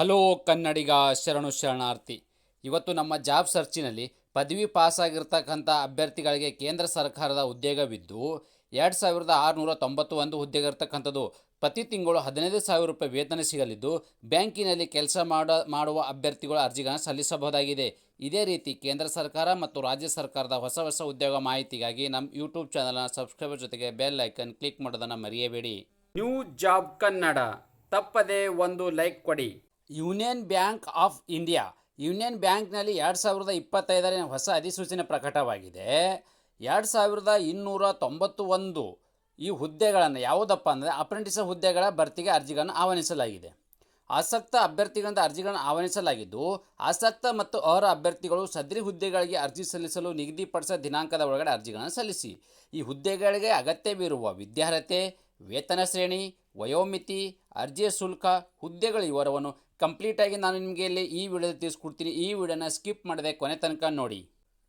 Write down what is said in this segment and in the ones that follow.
Hello ಕನ್ನಡಿಗ ಶರಣು ಶರಣಾರ್ಥಿ. ಇವತ್ತು ನಮ್ಮ ಜಾಬ್ ಸರ್ಚಿನಲ್ಲಿ ಪದವಿ ಪಾಸಾಗಿರ್ತಕ್ಕಂಥ ಅಭ್ಯರ್ಥಿಗಳಿಗೆ ಕೇಂದ್ರ ಸರ್ಕಾರದ ಉದ್ಯೋಗವಿದ್ದು, ಎರಡು ಸಾವಿರದ ಆರುನೂರ ತೊಂಬತ್ತು ಒಂದು ಹುದ್ದೆಗೆ ಇರತಕ್ಕಂಥದ್ದು ಪ್ರತಿ ತಿಂಗಳು ಹದಿನೈದು ಸಾವಿರ ರೂಪಾಯಿ ವೇತನ ಸಿಗಲಿದ್ದು, ಬ್ಯಾಂಕಿನಲ್ಲಿ ಕೆಲಸ ಮಾಡ, ಮಾಡುವ ಅಭ್ಯರ್ಥಿಗಳು ಅರ್ಜಿಗಳನ್ನು ಸಲ್ಲಿಸಬಹುದಾಗಿದೆ. ಇದೇ ರೀತಿ ಕೇಂದ್ರ ಸರ್ಕಾರ ಮತ್ತು ರಾಜ್ಯ ಸರ್ಕಾರದ ಹೊಸ ಹೊಸ ಉದ್ಯೋಗ ಮಾಹಿತಿಗಾಗಿ ನಮ್ಮ ಯೂಟ್ಯೂಬ್ ಚಾನಲ್ನ ಸಬ್ಸ್ಕ್ರೈಬರ್ ಜೊತೆಗೆ ಬೆಲ್ ಐಕನ್ ಕ್ಲಿಕ್ ಮಾಡೋದನ್ನು ಮರೆಯಬೇಡಿ. New job Kannada. ತಪ್ಪದೆ ಒಂದು ಲೈಕ್ ಕೊಡಿ. Union Bank of India. Union ಬ್ಯಾಂಕ್ನಲ್ಲಿ ಎರಡು ಸಾವಿರದ ಇಪ್ಪತ್ತೈದರ ಹೊಸ ಅಧಿಸೂಚನೆ ಪ್ರಕಟವಾಗಿದೆ. ಎರಡು ಸಾವಿರದ ಇನ್ನೂರ ತೊಂಬತ್ತು ಒಂದು ಈ ಹುದ್ದೆಗಳನ್ನು ಯಾವುದಪ್ಪ ಅಂದರೆ ಅಪ್ರೆಂಟಿಸ್ ಹುದ್ದೆಗಳ ಭರ್ತಿಗೆ ಅರ್ಜಿಗಳನ್ನು ಆಹ್ವಾನಿಸಲಾಗಿದೆ. ಆಸಕ್ತ ಅಭ್ಯರ್ಥಿಗಳಿಂದ ಅರ್ಜಿಗಳನ್ನು ಆಹ್ವಾನಿಸಲಾಗಿದ್ದು, ಆಸಕ್ತ ಮತ್ತು ಅರ್ಹ ಅಭ್ಯರ್ಥಿಗಳು ಸದರಿ ಹುದ್ದೆಗಳಿಗೆ ಅರ್ಜಿ ಸಲ್ಲಿಸಲು ನಿಗದಿಪಡಿಸಿದ ದಿನಾಂಕದ ಒಳಗಡೆ ಅರ್ಜಿಗಳನ್ನು ಸಲ್ಲಿಸಿ. ಈ ಹುದ್ದೆಗಳಿಗೆ ಅಗತ್ಯವಿರುವ ವಿದ್ಯಾರ್ಹತೆ, ವೇತನ ಶ್ರೇಣಿ, ವಯೋಮಿತಿ, ಅರ್ಜಿಯ ಶುಲ್ಕ, ಹುದ್ದೆಗಳ ವಿವರವನ್ನು ಕಂಪ್ಲೀಟಾಗಿ ನಾನು ನಿಮಗೆ ಇಲ್ಲಿ ಈ ವಿಡಿಯೋ ತಿಳಿಸ್ಕೊಡ್ತೀನಿ. ಈ ವಿಡಿಯೋನ ಸ್ಕಿಪ್ ಮಾಡದೆ ಕೊನೆ ತನಕ ನೋಡಿ.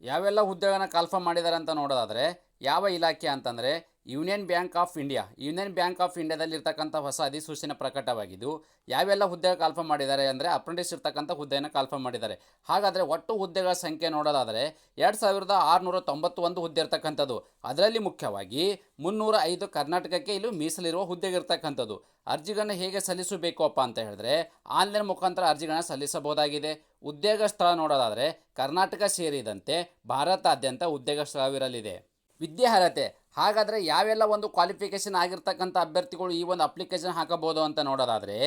ಯಾವೆಲ್ಲ ಹುದ್ದೆಗಳನ್ನು ಕಾಲ್ಫರ್ಮ್ ಮಾಡಿದ್ದಾರೆ ಅಂತ ನೋಡೋದಾದರೆ, ಯಾವ ಇಲಾಖೆ ಅಂತಂದರೆ Union Bank of India. Union Bank of ಇಂಡಿಯಾದಲ್ಲಿ ಇರ್ತಕ್ಕಂಥ ಹೊಸ ಅಧಿಸೂಚನೆ ಪ್ರಕಟವಾಗಿದ್ದು, ಯಾವೆಲ್ಲ ಹುದ್ದೆ ಕಾಲ್ಫ ಮಾಡಿದ್ದಾರೆ ಅಂದರೆ ಅಪ್ರೆಂಟಿಸ್ ಇರ್ತಕ್ಕಂಥ ಹುದ್ದೆಯನ್ನು ಕಾಲ್ಫ ಮಾಡಿದ್ದಾರೆ. ಹಾಗಾದರೆ ಒಟ್ಟು ಹುದ್ದೆಗಳ ಸಂಖ್ಯೆ ನೋಡೋದಾದರೆ ಎರಡು ಸಾವಿರದ ಆರುನೂರ ತೊಂಬತ್ತೊಂದು ಹುದ್ದೆ ಇರ್ತಕ್ಕಂಥದ್ದು. ಅದರಲ್ಲಿ ಮುಖ್ಯವಾಗಿ ಮುನ್ನೂರ ಐದು ಕರ್ನಾಟಕಕ್ಕೆ ಇಲ್ಲಿ ಮೀಸಲಿರುವ ಹುದ್ದೆಗೆ ಇರ್ತಕ್ಕಂಥದ್ದು. ಅರ್ಜಿಗಳನ್ನು ಹೇಗೆ ಸಲ್ಲಿಸಬೇಕು ಅಪ್ಪ ಅಂತ ಹೇಳಿದ್ರೆ ಆನ್ಲೈನ್ ಮುಖಾಂತರ ಅರ್ಜಿಗಳನ್ನು ಸಲ್ಲಿಸಬಹುದಾಗಿದೆ. ಉದ್ಯೋಗ ಸ್ಥಳ ನೋಡೋದಾದರೆ ಕರ್ನಾಟಕ ಸೇರಿದಂತೆ ಭಾರತಾದ್ಯಂತ ಉದ್ಯೋಗ ಸ್ಥಳವಿರಲಿದೆ. ವಿದ್ಯಾರ್ಹತೆ. ಹಾಗಾದರೆ ಯಾವೆಲ್ಲ ಒಂದು ಕ್ವಾಲಿಫಿಕೇಷನ್ ಆಗಿರ್ತಕ್ಕಂಥ ಅಭ್ಯರ್ಥಿಗಳು ಈ ಒಂದು ಅಪ್ಲಿಕೇಶನ್ ಹಾಕಬಹುದು ಅಂತ ನೋಡೋದಾದರೆ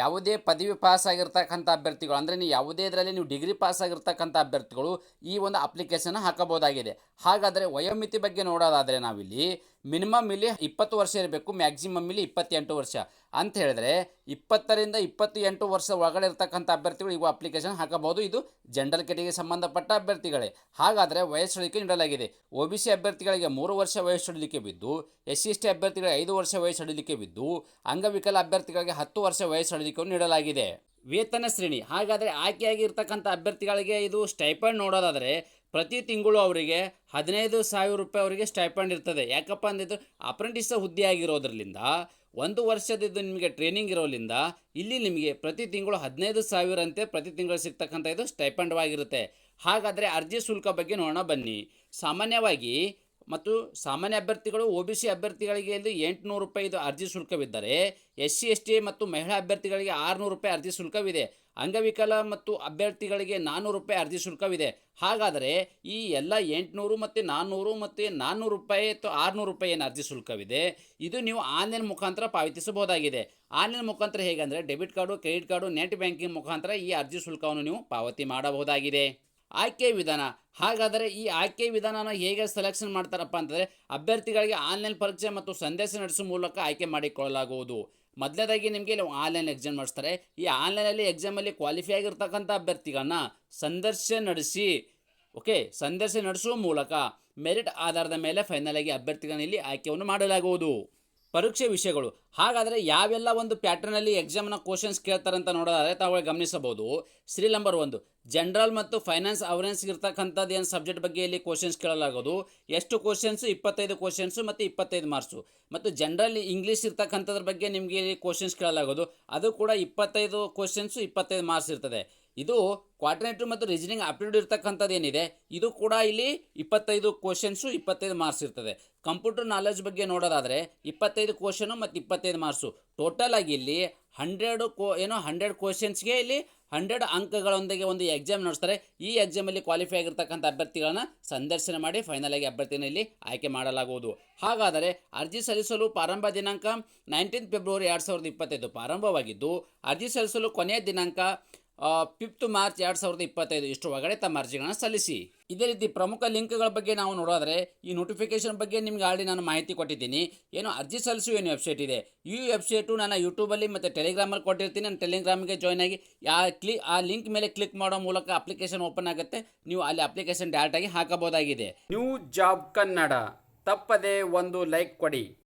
ಯಾವುದೇ ಪದವಿ ಪಾಸ್ ಆಗಿರ್ತಕ್ಕಂಥ ಅಭ್ಯರ್ಥಿಗಳು, ಅಂದರೆ ನೀವು ಯಾವುದೇ ಇದರಲ್ಲಿ ನೀವು ಡಿಗ್ರಿ ಪಾಸ್ ಆಗಿರ್ತಕ್ಕಂಥ ಅಭ್ಯರ್ಥಿಗಳು ಈ ಒಂದು ಅಪ್ಲಿಕೇಶನ್ ಹಾಕಬಹುದಾಗಿದೆ. ಹಾಗಾದರೆ ವಯೋಮಿತಿ ಬಗ್ಗೆ ನೋಡೋದಾದರೆ ನಾವಿಲ್ಲಿ ಮಿನಿಮಮ್ ಇಲ್ಲಿ ಇಪ್ಪತ್ತು ವರ್ಷ ಇರಬೇಕು ಮ್ಯಾಕ್ಸಿಮಮ್ ಇಲ್ಲಿ ಇಪ್ಪತ್ತೆಂಟು ವರ್ಷ. ಅಂತ ಹೇಳಿದ್ರೆ ಇಪ್ಪತ್ತರಿಂದ ಇಪ್ಪತ್ತು ಎಂಟು ವರ್ಷ ಒಳಗಡೆ ಇರ್ತಕ್ಕಂಥ ಅಭ್ಯರ್ಥಿಗಳು ಇವು ಅಪ್ಲಿಕೇಶನ್ ಹಾಕಬಹುದು. ಇದು ಜನರಲ್ ಕೆಟಿಗೆ ಸಂಬಂಧಪಟ್ಟ ಅಭ್ಯರ್ಥಿಗಳೇ. ಹಾಗಾದರೆ ವಯಸ್ಸಳಿಕೆ ನೀಡಲಾಗಿದೆ. ಒ ಬಿ ಸಿ ಅಭ್ಯರ್ಥಿಗಳಿಗೆ ಮೂರು ವರ್ಷ ವಯಸ್ಸಡಿಲಿಕೆ ಬಿದ್ದು ಎಸ್ ಸಿ ಎಸ್ ಟಿ ಅಭ್ಯರ್ಥಿಗಳಿಗೆ ಐದು ವರ್ಷ ವಯಸ್ಸಡಿಲಿಕೆ ಬಿದ್ದು, ಅಂಗವಿಕಲ ಅಭ್ಯರ್ಥಿಗಳಿಗೆ ಹತ್ತು ವರ್ಷ ವಯಸ್ಸಡಿಲಿಕೆಯನ್ನು ನೀಡಲಾಗಿದೆ. ವೇತನ ಶ್ರೇಣಿ. ಹಾಗಾದರೆ ಆಯ್ಕೆಯಾಗಿ ಇರ್ತಕ್ಕಂಥ ಅಭ್ಯರ್ಥಿಗಳಿಗೆ ಇದು ಸ್ಟೈಪಂಡ್ ನೋಡೋದಾದರೆ ಪ್ರತಿ ತಿಂಗಳು ಅವರಿಗೆ ಹದಿನೈದು ಸಾವಿರ ರೂಪಾಯಿ ಅವರಿಗೆ ಸ್ಟೈಪಂಡ್ ಇರ್ತದೆ. ಯಾಕಪ್ಪ ಅಂದಿದ್ದು ಅಪ್ರೆಂಟಿಸ್ ಹುದ್ದೆ ಆಗಿರೋದ್ರಿಂದ ಒಂದು ವರ್ಷದಿದ್ದು ನಿಮಗೆ ಟ್ರೈನಿಂಗ್ ಇರೋದ್ರಿಂದ ಇಲ್ಲಿ ನಿಮಗೆ ಪ್ರತಿ ತಿಂಗಳು ಹದಿನೈದು ಸಾವಿರ ಅಂತೆ ಪ್ರತಿ ತಿಂಗಳು ಸಿಗ್ತಕ್ಕಂಥ ಇದು ಸ್ಟೈಪಂಡವಾಗಿರುತ್ತೆ ಹಾಗಾದರೆ ಅರ್ಜಿ ಶುಲ್ಕ ಬಗ್ಗೆ ನೋಡೋಣ ಬನ್ನಿ. ಸಾಮಾನ್ಯವಾಗಿ ಮತ್ತು ಸಾಮಾನ್ಯ ಅಭ್ಯರ್ಥಿಗಳು ಒ ಬಿ ಸಿ ಅಭ್ಯರ್ಥಿಗಳಿಗೆ ಇದು ಎಂಟುನೂರು ರೂಪಾಯಿ ಇದು ಅರ್ಜಿ ಶುಲ್ಕವಿದ್ದರೆ ಎಸ್ ಸಿ, ಎಸ್ ಟಿ ಮತ್ತು ಮಹಿಳಾ ಅಭ್ಯರ್ಥಿಗಳಿಗೆ ಆರುನೂರು ರೂಪಾಯಿ ಅರ್ಜಿ ಶುಲ್ಕವಿದೆ. ಅಂಗವಿಕಲ ಮತ್ತು ಅಭ್ಯರ್ಥಿಗಳಿಗೆ ನಾನ್ನೂರು ರೂಪಾಯಿ ಅರ್ಜಿ ಶುಲ್ಕವಿದೆ. ಹಾಗಾದರೆ ಈ ಎಲ್ಲ ಎಂಟುನೂರು ಮತ್ತು ನಾನ್ನೂರು ಮತ್ತು ನಾನ್ನೂರು ರೂಪಾಯಿ ಅಥವಾ ಆರುನೂರು ರೂಪಾಯಿ ಏನು ಅರ್ಜಿ ಶುಲ್ಕವಿದೆ? ಇದು ನೀವು ಆನ್ಲೈನ್ ಮುಖಾಂತರ ಪಾವತಿಸಬಹುದಾಗಿದೆ. ಆನ್ಲೈನ್ ಮುಖಾಂತರ ಹೇಗೆಂದರೆ debit card, credit card, net banking ಮುಖಾಂತರ ಈ ಅರ್ಜಿ ಶುಲ್ಕವನ್ನು ನೀವು ಪಾವತಿ ಮಾಡಬಹುದಾಗಿದೆ. ಆಯ್ಕೆ ವಿಧಾನ. ಹಾಗಾದರೆ ಈ ಆಯ್ಕೆ ವಿಧಾನನ ಹೇಗೆ ಸೆಲೆಕ್ಷನ್ ಮಾಡ್ತಾರಪ್ಪ ಅಂತಂದರೆ ಅಭ್ಯರ್ಥಿಗಳಿಗೆ ಆನ್ಲೈನ್ ಪರೀಕ್ಷೆ ಮತ್ತು ಸಂದೇಶ ನಡೆಸುವ ಮೂಲಕ ಆಯ್ಕೆ ಮಾಡಿಕೊಳ್ಳಲಾಗುವುದು. ಮೊದಲನೇದಾಗಿ ನಿಮಗೆ ಇಲ್ಲಿ ಆನ್ಲೈನ್ ಎಕ್ಸಾಮ್ ಮಾಡಿಸ್ತಾರೆ ಈ ಆನ್ಲೈನಲ್ಲಿ ಎಕ್ಸಾಮಲ್ಲಿ ಕ್ವಾಲಿಫೈ ಆಗಿರ್ತಕ್ಕಂಥ ಅಭ್ಯರ್ಥಿಗಳನ್ನ ಸಂದರ್ಶನ ನಡೆಸಿ ಓಕೆ ಸಂದರ್ಶನ ನಡೆಸುವ ಮೂಲಕ ಮೆರಿಟ್ ಆಧಾರದ ಮೇಲೆ ಫೈನಲ್ ಆಗಿ ಅಭ್ಯರ್ಥಿಗಳನ್ನ ಆಯ್ಕೆಯನ್ನು ಮಾಡಲಾಗುವುದು. ಪರೀಕ್ಷೆ ವಿಷಯಗಳು. ಹಾಗಾದರೆ ಯಾವೆಲ್ಲ ಒಂದು ಪ್ಯಾಟರ್ನಲ್ಲಿ ಎಕ್ಸಾಮ್ನ ಕ್ವಶನ್ಸ್ ಕೇಳ್ತಾರೆ ಅಂತ ನೋಡೋದಾದರೆ ತಾವು ಗಮನಿಸಬಹುದು. ಶ್ರೀ ನಂಬರ್ ಒಂದು. ಜನರಲ್ ಮತ್ತು ಫೈನಾನ್ಸ್ ಅವರೆನ್ಸ್ ಇರ್ತಕ್ಕಂಥದ್ದು ಏನು ಸಬ್ಜೆಕ್ಟ್ ಬಗ್ಗೆ ಇಲ್ಲಿ ಕ್ವಶನ್ಸ್ ಕೇಳಲಾಗೋದು? ಎಷ್ಟು ಕ್ವಶನ್ಸು ಇಪ್ಪತ್ತೈದು ಕ್ವಶನ್ಸು ಮತ್ತು ಇಪ್ಪತ್ತೈದು ಮಾರ್ಕ್ಸು ಮತ್ತು ಜನರಲ್ ಇಂಗ್ಲೀಷ್ ಇರ್ತಕ್ಕಂಥದ್ರ ಬಗ್ಗೆ ನಿಮಗೆ ಇಲ್ಲಿ ಕ್ವಶನ್ಸ್ ಕೇಳಲಾಗೋದು. ಅದು ಕೂಡ ಇಪ್ಪತ್ತೈದು ಕ್ವಶನ್ಸು ಇಪ್ಪತ್ತೈದು ಮಾರ್ಕ್ಸ್ ಇರ್ತದೆ. ಇದು ಕ್ವಾರ್ಟಿನೇಟಿವ್ ಮತ್ತು ರೀಸನಿಂಗ್ ಅಪ್ಟಿಟ್ಯೂಡ್ ಇರ್ತಕ್ಕಂಥದ್ದು ಏನಿದೆ? ಇದು ಕೂಡ ಇಲ್ಲಿ ಇಪ್ಪತ್ತೈದು ಕ್ವಶನ್ಸು ಇಪ್ಪತ್ತೈದು ಮಾರ್ಕ್ಸ್ ಇರ್ತದೆ. ಕಂಪ್ಯೂಟರ್ ನಾಲೆಜ್ ಬಗ್ಗೆ ನೋಡೋದಾದರೆ ಇಪ್ಪತ್ತೈದು ಕ್ವಶನು ಮತ್ತು ಇಪ್ಪತ್ತೈದು ಮಾರ್ಕ್ಸು ಟೋಟಲ್ ಆಗಿ ಇಲ್ಲಿ ಹಂಡ್ರೆಡು ಕೋ ಏನೋ ಹಂಡ್ರೆಡ್ ಕ್ವಶನ್ಸ್ಗೆ ಇಲ್ಲಿ ಹಂಡ್ರೆಡ್ ಅಂಕಗಳೊಂದಿಗೆ ಒಂದು ಎಕ್ಸಾಮ್ ನಡೆಸ್ತಾರೆ. ಈ ಎಕ್ಸಾಮಲ್ಲಿ ಕ್ವಾಲಿಫೈ ಆಗಿರ್ತಕ್ಕಂಥ ಅಭ್ಯರ್ಥಿಗಳನ್ನ ಸಂದರ್ಶನ ಮಾಡಿ ಫೈನಲ್ ಆಗಿ ಅಭ್ಯರ್ಥಿನ ಇಲ್ಲಿ ಆಯ್ಕೆ ಮಾಡಲಾಗುವುದು. ಹಾಗಾದರೆ ಅರ್ಜಿ ಸಲ್ಲಿಸಲು ಪ್ರಾರಂಭ ದಿನಾಂಕ ನೈನ್ಟೀನ್ ಫೆಬ್ರವರಿ ಎರಡು ಸಾವಿರದ ಇಪ್ಪತ್ತೈದು. ಪ್ರಾರಂಭವಾಗಿದ್ದು ಅರ್ಜಿ ಸಲ್ಲಿಸಲು ಕೊನೆಯ ದಿನಾಂಕ ಫಿಫ್ತ್ ಮಾರ್ಚ್ ಎರಡು ಸಾವಿರದ ಇಪ್ಪತ್ತೈದು ಇಷ್ಟು ಒಳಗಡೆ ತಮ್ಮ ಅರ್ಜಿಗಳನ್ನು ಸಲ್ಲಿಸಿ. ಇದೇ ರೀತಿ ಪ್ರಮುಖ ಲಿಂಕ್ಗಳ ಬಗ್ಗೆ ನಾವು ನೋಡೋದ್ರೆ ಈ ನೋಟಿಫಿಕೇಶನ್ ಬಗ್ಗೆ ನಿಮ್ಗೆ ಆಲ್ರೆಡಿ ನಾನು ಮಾಹಿತಿ ಕೊಟ್ಟಿದ್ದೀನಿ. ಏನು ಅರ್ಜಿ ಸಲ್ಲಿಸುವ ಏನು ವೆಬ್ಸೈಟ್ ಇದೆ. ಈ ವೆಬ್ಸೈಟು ನಾನು ಯೂಟ್ಯೂಬಲ್ಲಿ ಮತ್ತು ಟೆಲಿಗ್ರಾಮಲ್ಲಿ ಕೊಟ್ಟಿರ್ತೀನಿ. ನಾನು ಟೆಲಿಗ್ರಾಮ್ಗೆ ಜಾಯ್ನ್ ಆಗಿ ಆ ಕ್ಲಿ, ಆ ಲಿಂಕ್ ಮೇಲೆ ಕ್ಲಿಕ್ ಮಾಡೋ ಮೂಲಕ ಅಪ್ಲಿಕೇಶನ್ ಓಪನ್ ಆಗುತ್ತೆ. ನೀವು ಅಲ್ಲಿ ಅಪ್ಲಿಕೇಶನ್ ಡೈರೆಕ್ಟಾಗಿ ಹಾಕಬಹುದಾಗಿದೆ. ನ್ಯೂ ಜಾಬ್ ಕನ್ನಡ ತಪ್ಪದೆ ಒಂದು ಲೈಕ್ ಕೊಡಿ.